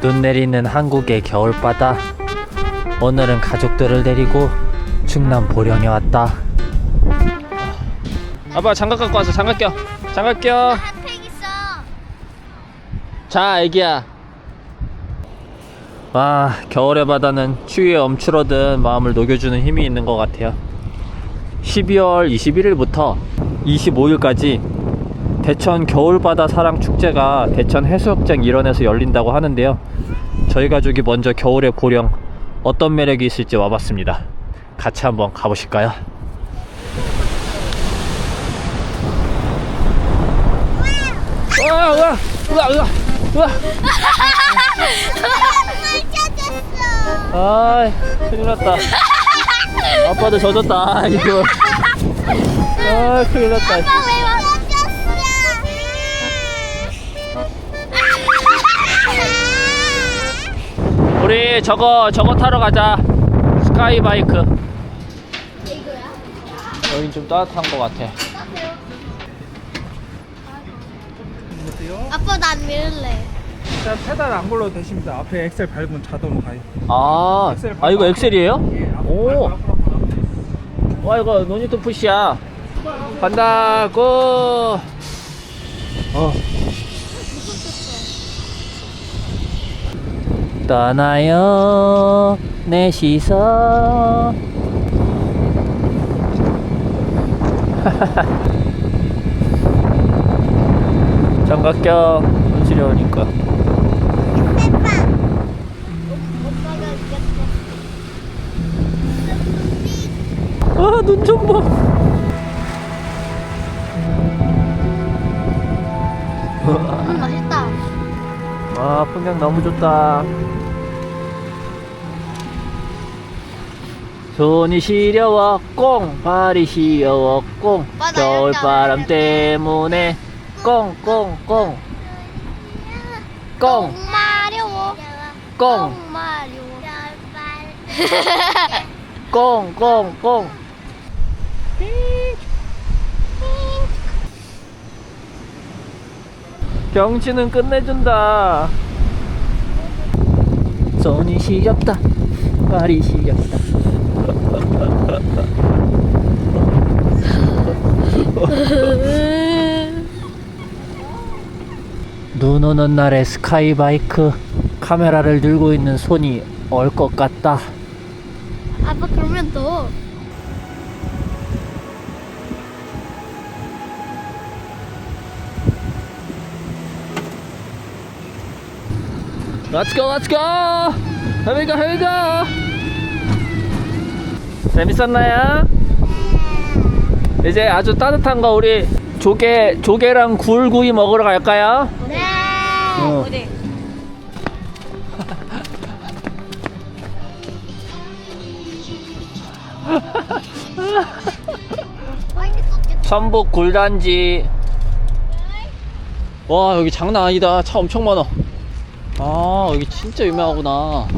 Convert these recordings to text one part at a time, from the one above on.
눈 내리는 한국의 겨울바다. 오늘은 가족들을 데리고 충남 보령에 왔다. 아빠 장갑 갖고 와서 장갑 껴. 장갑 껴. 있어. 자, 애기야. 와, 겨울의 바다는 추위에 움츠러든 마음을 녹여주는 힘이 있는 것 같아요. 12월 21일부터 25일까지 대천 겨울바다 사랑 축제가 대천 해수욕장 일원에서 열린다고 하는데요. 저희 가족이 먼저 겨울의 보령 어떤 매력이 있을지 와봤습니다. 같이 한번 가보실까요? 우와, 우와, 우와, 우와, 우와. 아이 큰일 났다 아빠도 젖었다 이거 아 큰일 났다 왜 찾았어? 우리 저거 저거 타러 가자 스카이 바이크 이거야? 여긴 좀 따뜻한 것 같아 아빠 난 밀래. 일단 페달 안 굴러도 되십니다. 앞에 엑셀 밟으면 자동으로 가요. 아, 엑셀 아 이거 엑셀이에요? 앞으로, 예, 앞으로 오. 밟고 앞으로 앞으로. 와 이거 노니트 푸시야 간다 고 어. 떠나요. 내 시선. 장갑 껴 눈시려우니까. 오빠가 이겼어. 아눈 좀봐 와 풍경 너무 좋다 손이 시려워 꽁 발이 시려워 꽁. 겨울바람 때문에 꽁꽁꽁 꽁 마려워. 꽁 마려워. 꽁꽁꽁 경치는 끝내준다. 손이 시렵다. 발이 시렵다. 눈 오는 날의 스카이바이크 카메라를 들고 있는 손이 얼 것 같다. 아빠 그러면 더. Let's go, let's go! Here we go, here we go! 재밌었나요? 이제 아주 따뜻한 거 우리 조개, 조개랑 굴구이 먹으러 갈까요? 네. 어. 어디? 천북 굴단지. 와, 여기 장난 아니다. 차 엄청 많아. 아, 여기 진짜 유명하구나.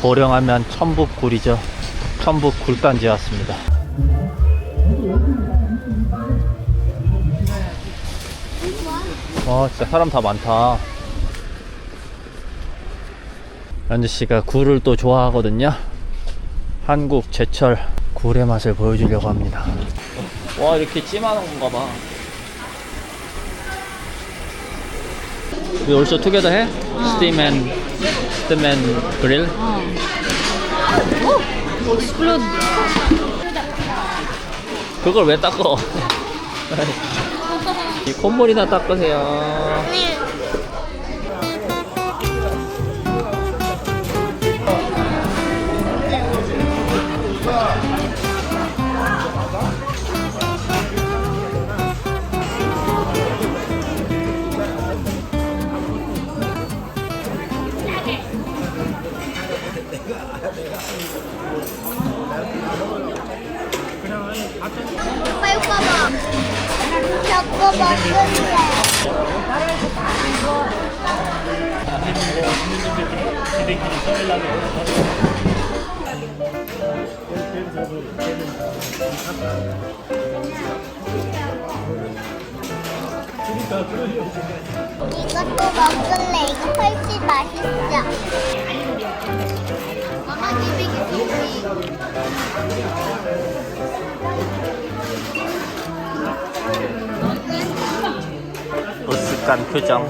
보령하면 천북 굴이죠. 천북 굴단지에 왔습니다. 와, 진짜 사람 다 많다. 연주 씨가 굴을 또 좋아하거든요. 한국 제철 굴의 맛을 보여주려고 합니다. 와 이렇게 찜하는 건가 봐. We also together 해? Steam and steam and grill. 익스플로드. 그걸 왜 닦어? 이 콧물이나 닦으세요. 이것도 먹을래. 이거 훨씬 맛있어. 엄마 집에 계시 지. 으쓱한 표정.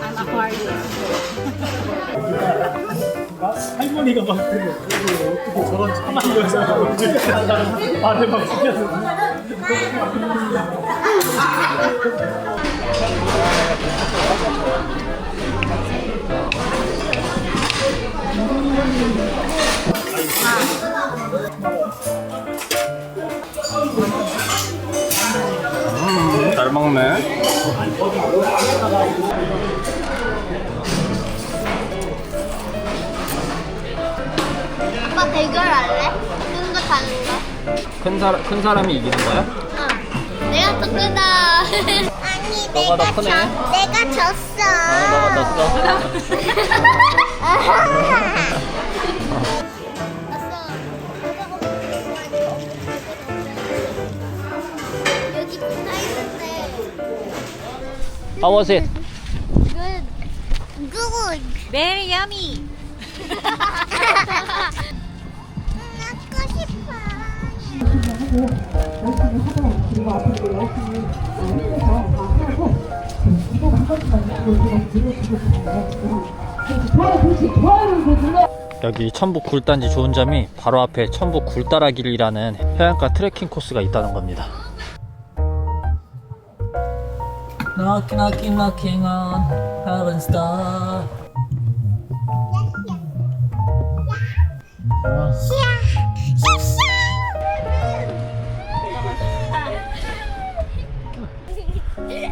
할머니가 막 그래. 어떻게 저런 참한 여자가 말을 막 시켜서. 잘 먹네. 오빠 대결할래? 큰 거 다른 거? 큰 사람 큰 사람이 이기는 거야? 응. 내가 더 크다. 아니, 너가 더 크네. 내가 졌어. 아, 너가 졌어. How was it? Good. Good. Very yummy. 먹고 싶어. 여기 천북 굴단지 좋은 점이 바로 앞에 천북 굴따라길이라는 해안가 트레킹 코스가 있다는 겁니다. Knocking, knocking, knocking on heaven's door.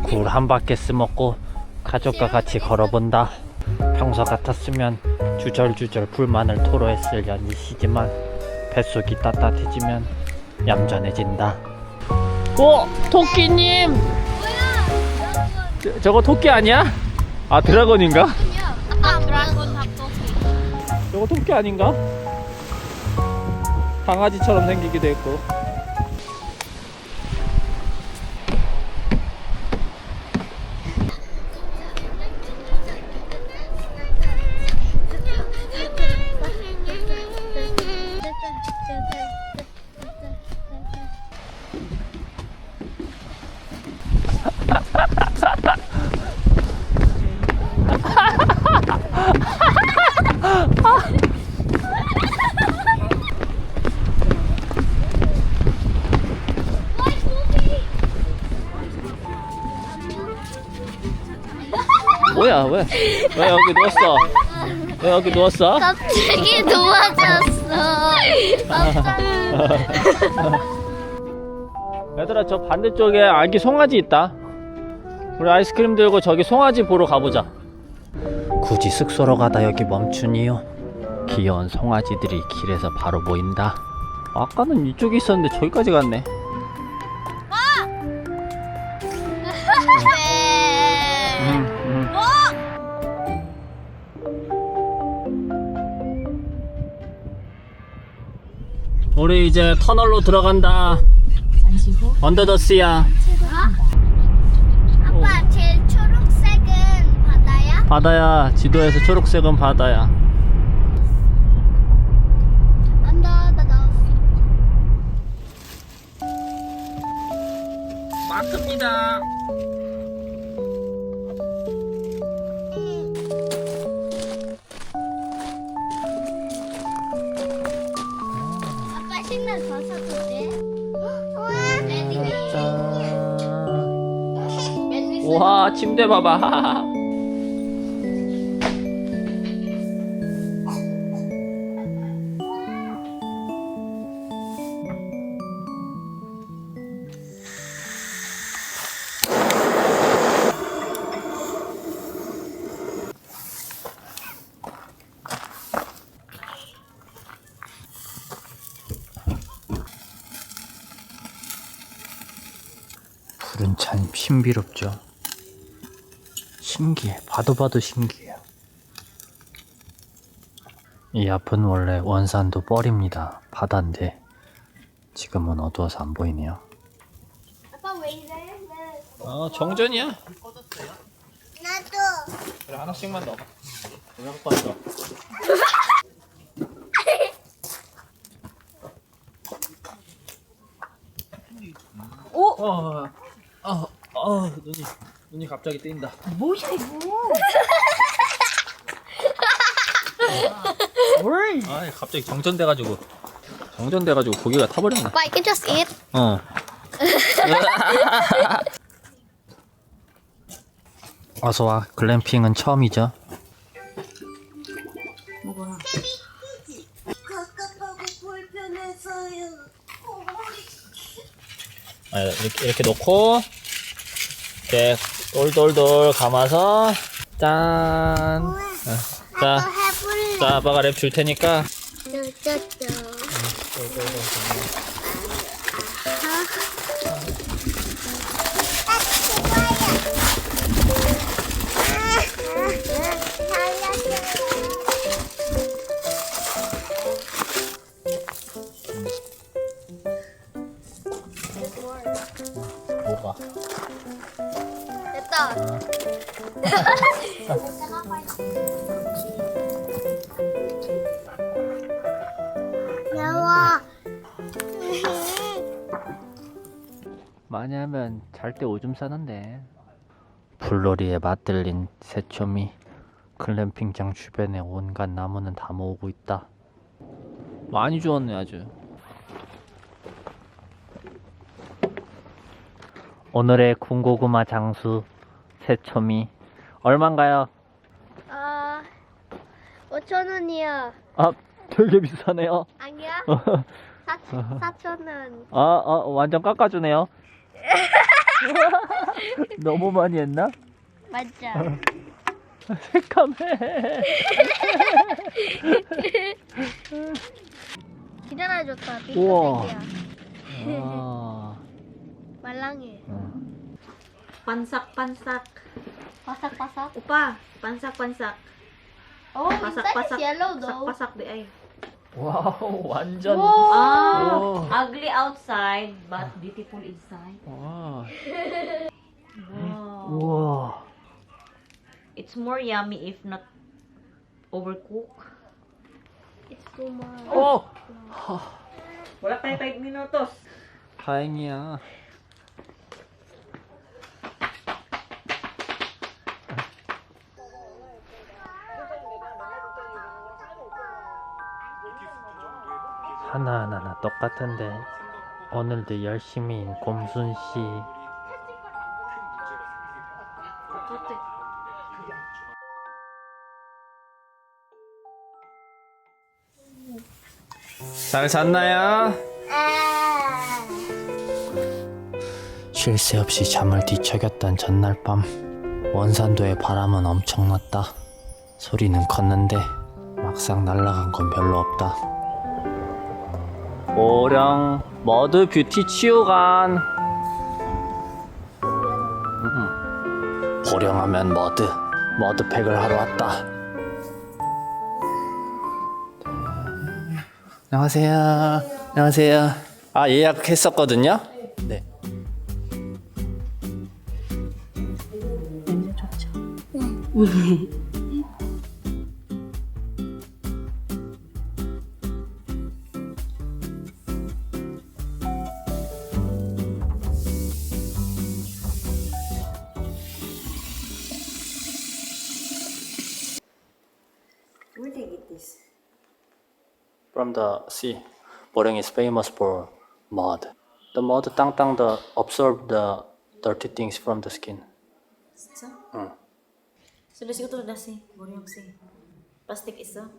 굴한 바퀴 쓰먹고 가족과 같이 걸어본다. 평소 같았으면 주절주절 불만을 토로했을 연희시지만 뱃속이 따뜻해지면 얌전해진다. 오! 토끼님! 저, 저거 토끼 아니야? 아 드라곤인가? 아빠 드라곤 합동. 저거 토끼 아닌가? 강아지처럼 생기기도 했고 뭐야 왜? 왜 여기 누웠어? 왜 여기 누웠어? 갑자기 도와줬어. 얘들아 저 반대쪽에 아기 송아지 있다 우리 아이스크림 들고 저기 송아지 보러 가보자 굳이 숙소로 가다 여기 멈춘 이유 귀여운 송아지들이 길에서 바로 보인다 아까는 이쪽에 있었는데 저기까지 갔네 네. 우리 이제 터널로 들어간다. 언더더스야. 아빠 제일 초록색은 바다야? 바다야. 지도에서 초록색은 바다야. 나왔어. 마크입니다 와 침대 봐봐. 불은 참 신비롭죠 신기해 봐도 봐도 신기해요 이 앞은 원래 원산도 뻘입니다 바다인데 지금은 어두워서 안 보이네요 아빠 왜 이래? 네. 아 정전이야 그래 하나씩만 넣어봐. 왜 갖고 왔어? 오! 어, 어, 어, 눈이 눈이 갑자기 뜨인다. 뭐야 이거? 아, 갑자기 정전돼가지고 정전돼가지고 고기가 타버렸네. But you can just eat. 어. 어서 와. 글램핑은 처음이죠. 갑갑하고 불편해서요. 아, 이렇게 이렇게 놓고 이렇게 돌돌돌 감아서 짠. 어, 자, 해볼래. 자, 아빠가 랩 줄 테니까 쩌쩌쩌. 뭐가? 나와. 많이 하면 잘 때 오줌 싸는데. 불놀이에 맞들린 새초미 글램핑장 주변에 온갖 나무는 다 모으고 있다. 많이 주웠네 아주. 오늘의 군고구마 장수 새초미 얼마인가요? 아, 5천 원이야. 아 되게 비싸네요. 아니야? 4천 원. 아, 아 완전 깎아주네요. 너무 많이 했나? 맞아. 새까매. 기다려줬다. 우와. 핑크색이야. 말랑해. Pansak-pansak. 바삭바삭. Upa, pansak-pansak. Oh, inside Pasak-pasak. is yellow though. Pasak-pasak di ay. 와우 완전. Ah, 오. ugly outside but beautiful inside. 와. Wow. 우와. It's more yummy if not overcooked. It's too much. 어. Wala tayo 5 minutos. 다행이야. 하나하나 똑같은데 오늘도 열심히인 곰순 씨. 잘 잤나요? 쉴 새 없이 잠을 뒤척였던 전날 밤 원산도의 바람은 엄청났다. 소리는 컸는데 막상 날아간 건 별로 없다. 오령 머드 뷰티 치유관 음, 보령하면 머드 머드팩을 하러 왔다. 안녕하세요. 안녕하세요. 아 예약했었거든요. 네. From the sea, Boreng is famous for mud. The mud 땅땅 the absorb the dirty things from the skin. 진짜? 응. Sudah siguro dasi. Boring si. Plastic isa.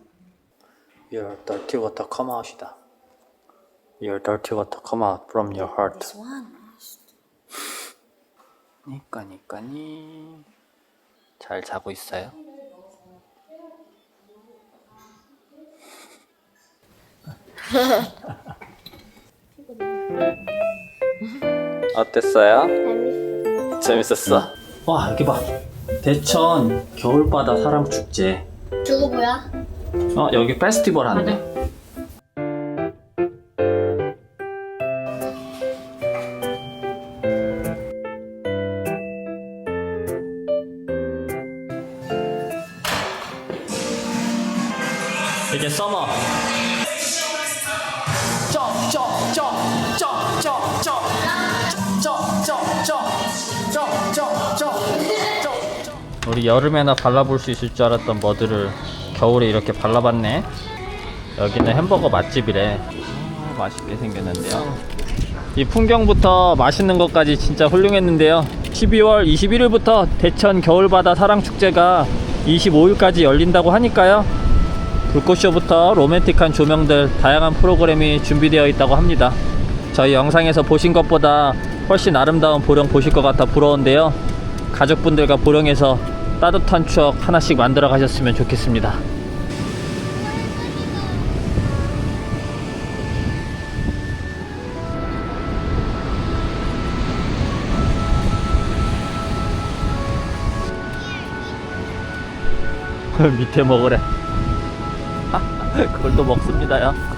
Your dirty water come out이다. Your dirty water come out from your heart. This one. 니까 니까니. 잘 자고 있어요? 어땠어요? 재밌었어. 와 여기 봐. 대천 겨울바다 사랑 축제. 저거 뭐야? 어 여기 페스티벌 한대. 우리 여름에나 발라볼 수 있을 줄 알았던 머드를 겨울에 이렇게 발라봤네. 여기는 햄버거 맛집이래. 오, 맛있게 생겼는데요. 이 풍경부터 맛있는 것까지 진짜 훌륭했는데요. 12월 21일부터 대천 겨울바다 사랑축제가 25일까지 열린다고 하니까요. 불꽃쇼부터 로맨틱한 조명들, 다양한 프로그램이 준비되어 있다고 합니다. 저희 영상에서 보신 것보다 훨씬 아름다운 보령 보실 것 같아 부러운데요. 가족분들과 보령에서 따뜻한 추억 하나씩 만들어 가셨으면 좋겠습니다. 밑에 먹으래. 그걸 또 먹습니다요.